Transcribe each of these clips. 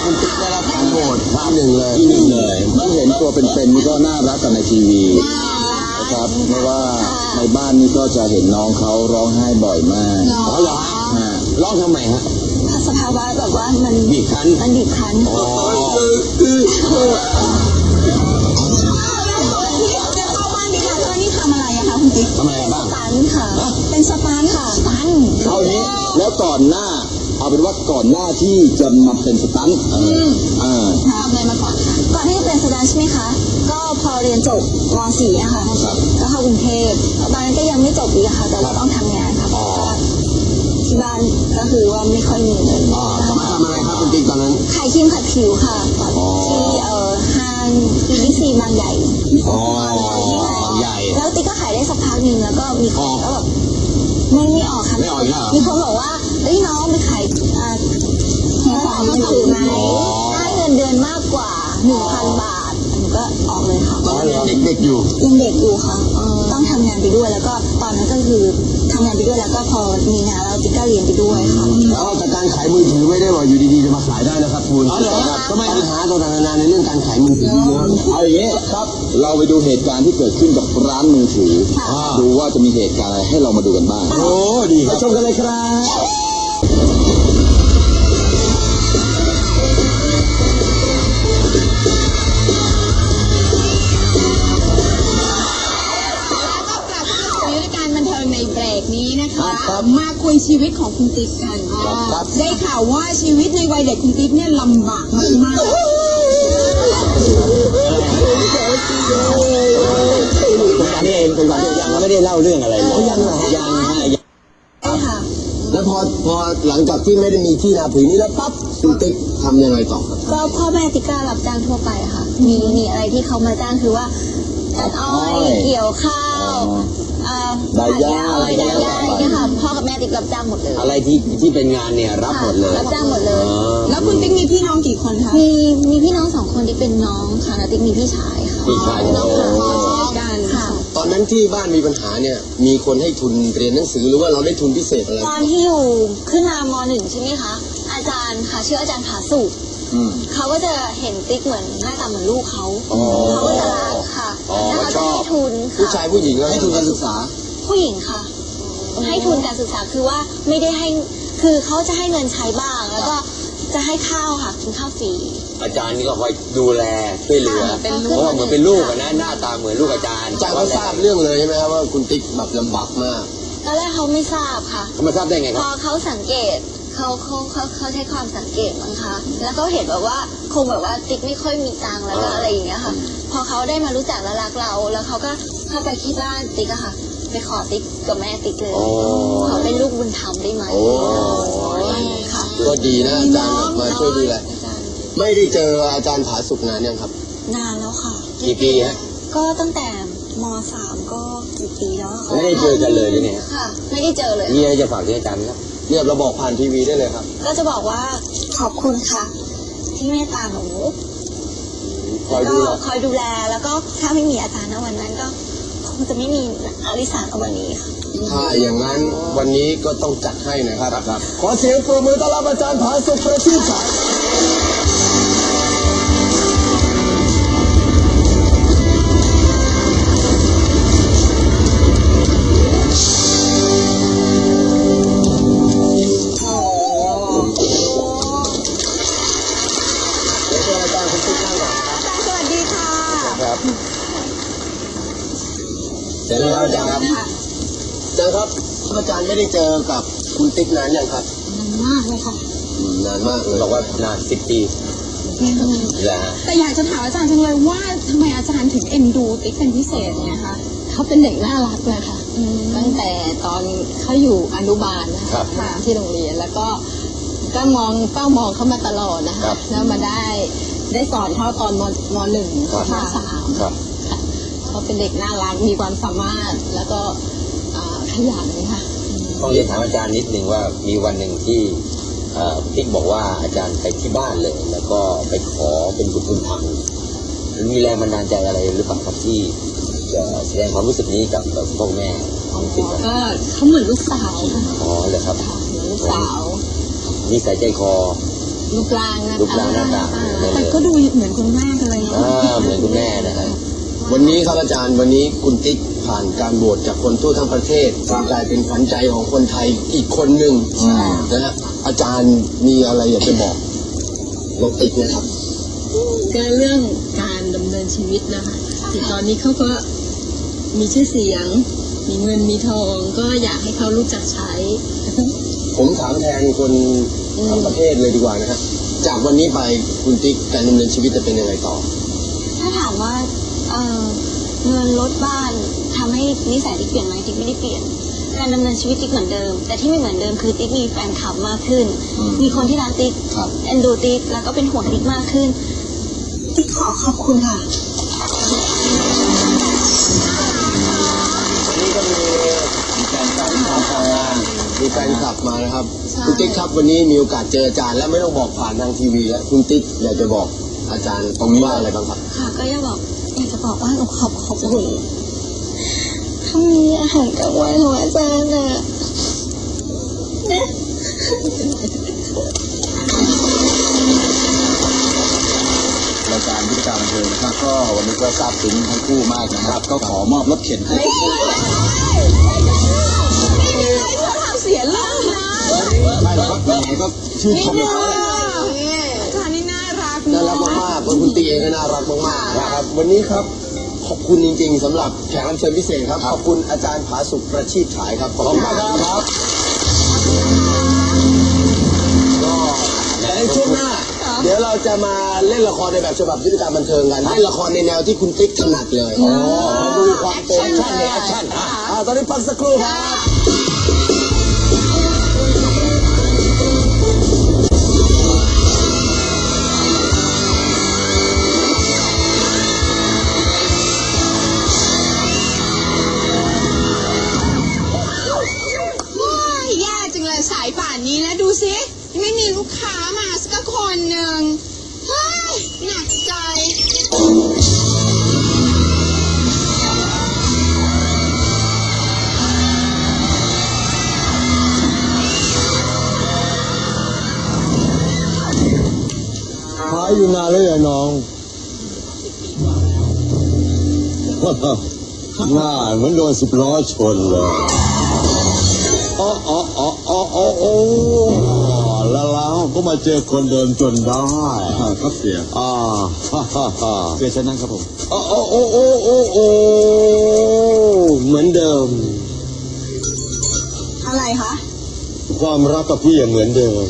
ครับคุณติ๊กได้รับของโหวตที่หนึ่งเลยที่หนึ่งเลยที่เห็นตัวเป็นๆนี่ก็น่ารักกันในทีวีนะครับไม่ว่าในบ้านนี่ก็จะเห็นน้องเขาร้องไห้บ่อยมากอ๋อเหรอฮะฮะร้องทำไมฮะสภาวะแบบว่ามันบีบคั้นมันบีบคั้นอ๋อจะเข้าบ้านดีค่ะตอนนี้ทำอะไรอะคะคุณติ๊กทำอะไรบ้างสตันค่ะ เป็นสตันค่ะสตันเอาอย่างนี้แล้วก่อนหน้า เอาเป็นว่าก่อนหน้าที่จะมาเป็นสตันท์อ่า ทำอะไรมาก่อนคะก่อนที่จะเป็นสตันใช่ไหมคะ ก็พอเรียนจบม .4 อะค่ะครับก็เข้ากรุงเทพตอนนั้นก็ยังไม่จบอีกอะค่ะ แต่ว่าต้องทำงานค่ะเพราะว่าที่บ้านก็คือว่าไม่ค่อยมีเงินอ๋อทำทำอะไรครับคุณติ๊กตอนนั้น ขายครีมขัดผิวค่ะที่เอ่อห้างบีบีซีบางใหญ่อ๋อบางใหญ่ แล้วติ๊กก็ขายได้สักพักหนึ่งแล้วก็มีคอ๋นอก็แบบไม่ไม่ออกค่ะไม่ออกอีกแล้วเหรอ มีคนบอกว่า เอ้ยน้องไปขายอ่าแค่ของมือถือไหมอ๋อได้เงินเดือนมากกว่าหนึ่งพันบาทหนูก็ออกเลยค่ะตอนนั้นยังเด็กๆอยู่ยังเด็กอยู่ค่ะต้องทำงานไปด้วยแล้วก็ตอนนั้นก็คือทำงานไปด้วยแล้วก็พอมีงานแล้วติ๊กก็เรียนไปด้วยค่ะ แล้วจากการขายมือถือไม่ได้ว่าอยู่ดีๆจะมาขายได้นะครับคุณอ๋อเหรอครับ ทำไมปัญหาต่างๆนานาในเรื่องการขายมือถือเยอะเอาอย่างนี้ครับ เราไปดูเหตุการณ์ที่เกิดขึ้นกับร้านมือถือ ค่ะ ดูว่าจะมีเหตุการณ์อะไรให้เรามาดูกันบ้าง โอ้ดีคไปรับ ชมกันเลยครับ มาคุยชีวิตของคุณติ๊กกันครับได้ข่าวว่าชีวิตในวัยเด็กคุณติ๊กเนี่ยลำบากมากผมถามนี่เองผมถามนี่ยังไม่ได้เล่าเรื่องอะไรเลยยังยังฮะยัง ใช่ค่ะ แล้ว พอพอหลังจากที่ไม่ได้มีที่นาผืนนี้แล้วปั๊บคุณติ๊กทำยังไงต่อครับ ก็พ่อแม่ติ๊กก็รับจ้างทั่วไปอะค่ะ มีมีอะไรที่เขามาจ้างคือว่าตัดอ้อยเกี่ยวข้าวอ่าได้ย่าอ้อยได้ย่าอะไรเงี้ยค่ะพ่อกับแม่ติ๊กรับจ้างหมดเลยอะไรที่ที่เป็นงานเนี่ยรับหมดเลยรับจ้างหมดเลยอ๋อๆแล้วคุณติ๊กมีพี่น้องกี่คนคะ มีมีพี่น้องสองคนที่เป็นน้องค่ะแล้วติ๊กมีพี่ชายค่ะพี่ชาย น้องค่ะ นนั้นที่บ้านมีปัญหาเนี่ย มีคนให้ทุนเรียนหนังสือหรือว่าเราได้ทุนพิเศษอะไร ตอนที่อยู่ขึ้นมามหนึ่งใช่ไหมคะ อาจารย์ค่ะชื่ออาจารย์ผาสุกอืม เขาก็จะเห็นติ๊กเหมือนหน้าตาเหมือนลูกเขาอ๋อเขาก็จะรักค่ะอ๋อแล้วเขาชจะอบ ให้ทุนผู้ค่ะชายผู้หญิงให้ทุนการศึกษา ผู้หญิงค่ะ ให้ทุนการศึกษาคือว่าไม่ได้ให้คือเขาจะให้เงินใช้บ้าง แล้วก็จะให้ข้าวค่ะกินข้าวฟรี อาจารย์นี่ก็คอยดูแลช่วยเหลือเป็นลูก เพราะว่าเหมือนเป็นลูกอะนะหน้าตาเหมือนลูกอาจารย์อาจารย์ก็ทราบเรื่องเลยใช่ไหมครับว่าคุณติ๊กแบบลำบากมากตอนแรกเขาไม่ทราบค่ะ เขามาทราบได้ไงพครัอบเขาสังเกตเขาเขาเขาเขาใช้ความสังเกตมั้งคะแล้วเขาเห็นแบบว่าคงแบบว่าติ๊กไม่ค่อยมีตังค์แล้วก็อะไรอย่างเงี้ยค่ะ พอเขาได้มารู้จักและรักเรา แล้วเขาก็เข้าไปที่บ้านติ๊กอะค่ะ ไปขอติ๊กกับแม่ติ๊กเลยโอ้ขอเป็นลูกบุญธรรมได้ไหมโอ้ ค่ะ ก็ดีนะอาจารย์แบบมาช่วยดูแลอาจารย์ ไม่ได้เจออาจารย์ผาสุกนานยังครับ นานแล้วค่ะ กี่ปีฮะก็ตั้งแต่มสามก็กี่ปีแล้วอะค่ะไม่ได้เจอกันเลยหรือไงฮะค่ะ ไม่ได้เจอเลย มีอะไรจะฝากถึงอาจารย์ไหมครับเนี่ยเราบอกผ่านทีวีได้เลยครับ ก็จะบอกว่าขอบคุณค่ะ ที่เมตตาหนูคอยก็ดูแลคอยดูแลแล้วก็ถ้าไม่มีอาจารย์ในวันนั้นก็คงจะไม่มีอลิสาในวันนี้ค่ะ ถ้าอย่างนั้นวันนี้ก็ต้องจัดให้นะครับ ขอเสียงปรบมือต้อนรับอาจารย์ผาสุกประทีปศักดิ์ ชิญอาจารย์คุณติ๊กนั่งก่อนอาจารย์สวัสดีค่ะครับเสร็จแล้วอาจารย์ครับค่ะอาจารย์ครับอาจารย์ไม่ได้เจอกับคุณติ๊กนานยังครับมากเลยค่ะอืมนานมากเลยบอกว่านานสิบปีแหละฮะแต่อยากจะถามอาจารย์จังเลยว่าทำไมอาจารย์ถึงเอ็นดูติ๊กเป็นพิเศษเนี่ยคะเขาเป็นเด็กน่ารักเลยค่ะตั้งแต่ตอนเขาอยู่อนุบาลนะครัคะบมาที่โรงเรียนแล้วก็ ก็มองเฝ้ามองเขามาตลอดนะครัคะบแล้วมาได้ได้สอนเขาตอนมมหนึ่งครับ มสามครับ ค่ะเขาเป็นเด็กน่ารักมีความสามารถแล้วก็อ่าขยันค่ะต้องเรียนถามอาจารย์นิดนึงว่ามีวันหนึ่งที่เอ่อติ๊กบอกว่าอาจารย์ไปที่บ้านเลย แล้วก็ไปขอเป็นบุตรบุญธรรมมันมีแรงบันดาลใจอะไรหรือเปล่าครับที่เอ่อแสดงความรู้สึกนี้กับกับพ่อแม่ของพ่อก็เขาเหมือนลูกสาวค่ะอ๋อเลยครับ เหมือนลูกสาว นิสัยใจคอรูปร่างนะคะรูปร่างหน้าตา แต่ก็ดูเหมือนคุณแม่เลยอ่าเหมือนคุณแม่นะฮะวันนี้ครับอาจารย์วันนี้คุณติ๊กผ่านการโหวตจากคนทั่วทั้งประเทศกลายเป็นขวัญใจของคนไทยอีกคนหนึ่งนะฮะอาจารย์มีอะไรอยากจะบอกน้องติ๊กนะครับก็เรื่องการดำเนินชีวิตนะคะที่ตอนนี้เขาก็มีชื่อเสียง มีเงินมีทอง ก็อยากให้เขารู้จักใช้ ผมถามแทนคน ทั้งประเทศเลยดีกว่านะฮะจากวันนี้ไปคุณติ๊กการดำเนินชีวิตจะเป็นยังไงต่อ ถ้าถามว่าเอ่อเงินรถบ้านทำให้นิสัยติ๊กเปลี่ยนไหมติ๊กไม่ได้เปลี่ยน การดำเนินชีวิตติ๊กเหมือนเดิม แต่ที่ไม่เหมือนเดิมคือติ๊กมีแฟนคลับมากขึ้นมีคนที่รักติ๊กครับ เอ็นดูติ๊กแล้วก็เป็นห่วงติ๊กมากขึ้น ติ๊กขอขอบคุณค่ะวันนี้ก็มีแฟนคลับมาทำงานมีแฟนคลับมานะครับ คุณติ๊กครับวันนี้มีโอกาสเจออาจารย์และไม่ต้องบอกผ่านทางทีวีแล้วคุณติ๊กอยากจะบอกอาจารย์ตรงนี้ว่าอะไรบ้างครับ ค่ะก็อยากบอกอยากจะบอกว่าหนูขอบขอบคุณถ้ามีอาหารกลางวันของอาจารย์น่ะรายการพิธีการบันเทิงนะครับก็วันนี้ก็ซาบซึ้งทั้งคู่มากนะครับ ก็ขอมอบรถเข็นให้ เสียเรื่องนะ ไม่หรอกครับยังไงก็ชื่นชมในเขาแหละอาจารย์นี่น่ารักน่ารักมากๆคุณติ๊กเองก็น่ารักมากๆนะครับวันนี้ครับขอบคุณจริง ๆสำหรับแขกรับเชิญพิเศษครับขอบคุณอาจารย์ผาสุกประชีพฉายครับขอบคุณมากครับก็แต่ในช่วงหน้า เดี๋ยวเราจะมาเล่นละครในแบบฉบับพิธีการบันเทิงกันเล่นละครในแนวที่คุณติ๊กถนัดเลยอ๋อดูความเป็นแอคชั่นในแอคชั่นอะอะตอนนี้พักสักครู่ครับ หนักใจขายอยู่นานเลยน้อง หน้าเหมือนโดนสิบล้อชนเลย ก็มาเจอคนเดิมจนได้ครับเสียอ่าฮ่าฮ่าฮ่าเสียเชิญนั่งครับผมโอ้โอ้โอ้โอ้โอ้โอ้เหมือนเดิม อะไรคะ ความรักกับพี่ยังเหมือนเดิม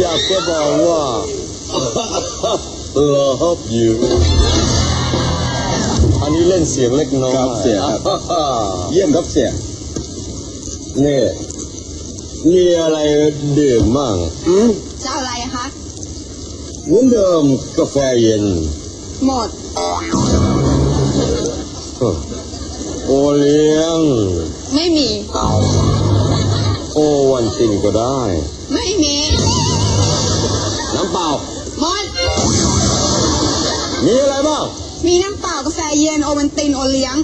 อยากจะบอกว่า love you อันนี้เล่นเสียงเล็กน้อยครับเสียครับ เยี่ยมครับเสียนี่ มีอะไรดื่มมั่งจะเอาอะไรคะเหมือนเดิมกาแฟเย็น หมด โอเลี้ยง ไม่มี โอวันตินก็ได้ ไม่มี น้ำเปล่า หมด มีอะไรบ้างมีน้ำเปล่ากาแฟเย็นโอวันตินโอเลี้ยง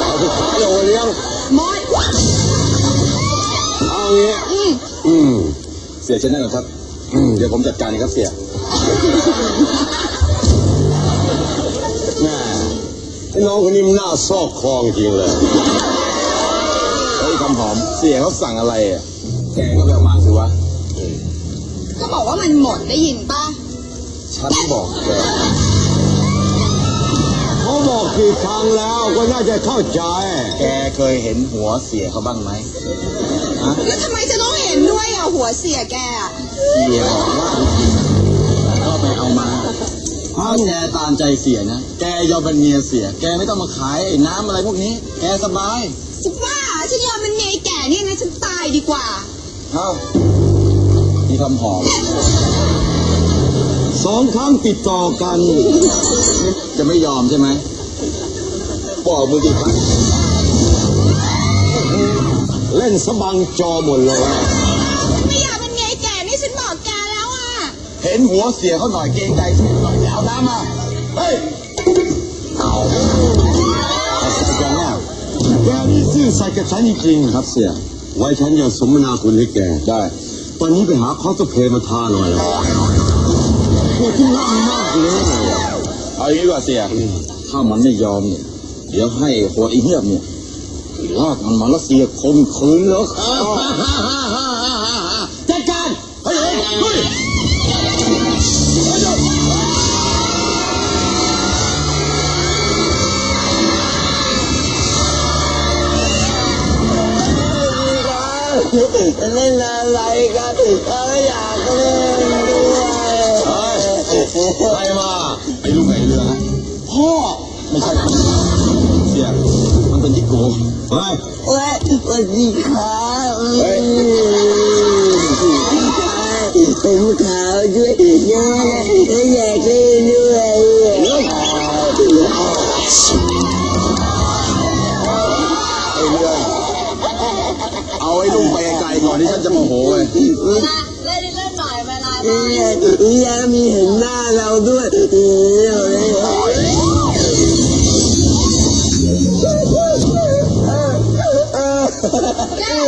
เอาสุดท้ายเลยโอเลี้ยง หมด เอางี้อืมอืมเสียเชิญนั่งก่อนครับ อืมเดี๋ยวผมจัดการเองครับเสียแม่ไอ้น้องคนนี้มันน่าซอกคลองจริงเลยเฮ้ยคำหอมเสียเขาสั่งอะไรอะแกก็ไปเอามาสิวะก็บอกว่ามันหมดได้ยินป่ะ ฉันบอกแกเขาบอกกี่ครั้งแล้วก็น่าจะเข้าใจ แกเคยเห็นหัวเสียเขาบ้างไหมฮะ แล้วทำไมจะต้องเห็นด้วยอะหัวเสียแกอะเสียบอกว่าก็ไปเอามาถ้าแกตามใจเสียนะ แกยอมเป็นเมียเสีย แกไม่ต้องมาขายไอ้น้ำอะไรพวกนี้ แกสบายจะว่าฉันยอมเป็นเมียไอ้แก่เนี่ยนะฉันตายดีกว่าเอ้าพี่คำหอมสองครั้งติดต่อกัน จะไม่ยอมใช่ไหมบอกมือกี่ครั้ง เล่นสะบังจอหมดเลยไม่อยากเป็นเมียไอ้แก่นี่ฉันบอกแกแล้วอะ เห็นหัวเสียเขาหน่อยเกรงใจเสียหน่อยเดี๋ยวเอาน้ำมาเฮ้ยเอาแกนี่ซื่อสัตย์กับฉันจริงๆครับเสีย ไว้ฉันจะสมนาคุณให้แกได้ ตอนนี้ไปหาคอสเพลย์มาทาหน่อยแล้วปวดที่ร่างมากเลยเอาอย่างนี้ดีกว่าเสีย ถ้ามันไม่ยอมเนี่ยเดี๋ยวให้โหดอีเหี้ยมเนี่ย ที่ลากมันมาแล้วเสียคมคืนแล้วจัดการเฮ้ยเฮ้ยเล่นอะไรกันเอออยากเล่นด้วยใครมาไอ้ลูกไก่เรือฮะพ่อไม่ใช่เสีย เป็นที่โกเฮ้ยเว้ยสวัสดีครับเป็นผู้ขาวด้วยนะอยากเล่นด้วยไอ้เอเอาไอ้ลุงไปไกลก่อนที่ฉันจะโมโหเว้ยเล่นเล่นหน่อยเวลายังมีเห็นหน้าเราด้วยเดิน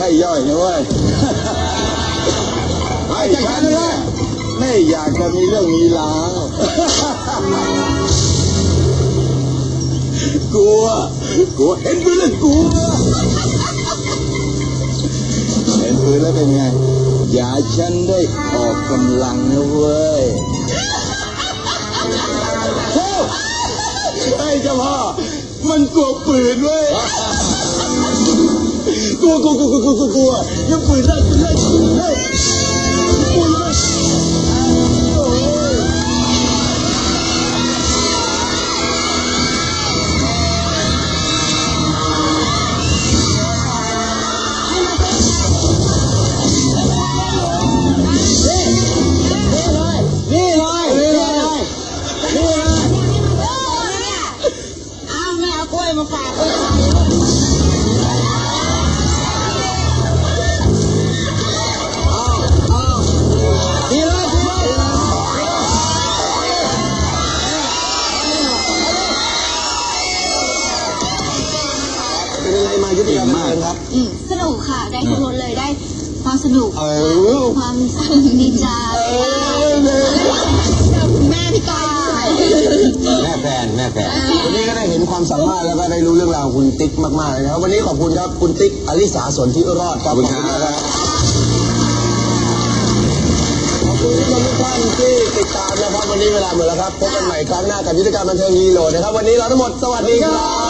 ช่ย่อยนะเว้ยไอ้ฉันนะไม่อยากจะมีเรื่องมีราวกลัวกลัวเห็นปืนแล้วกลัวเห็นปืนแล้วเป็นไง อย่าฉันได้ออกกำลังนะเว้ยโอ้ไอ้เจ้าพ่อมันกลัวปืนเว้ย กลัวกลัวกลัวกลัวกลั นุก เออความดีใจแม่พี่ก้อยแม่แฟนแม่แฟนวันนี้ก็ได้เห็นความสามารถแล้วก็ได้รู้เรื่องราวของคุณติ๊กมากๆเลยนะครับวันนี้ขอบคุณครับคุณติ๊กอลิสาสนที่รอดครับขอบคุณครับขอบคุณทุกท่านที่ติดตามนะครับวันนี้เวลาหมดแล้วครับพบกันใหม่ครั้งหน้ากับยุทธการบันเทิงฮีโร่นะครับวันนี้เราทั้งหมดสวัสดีครับ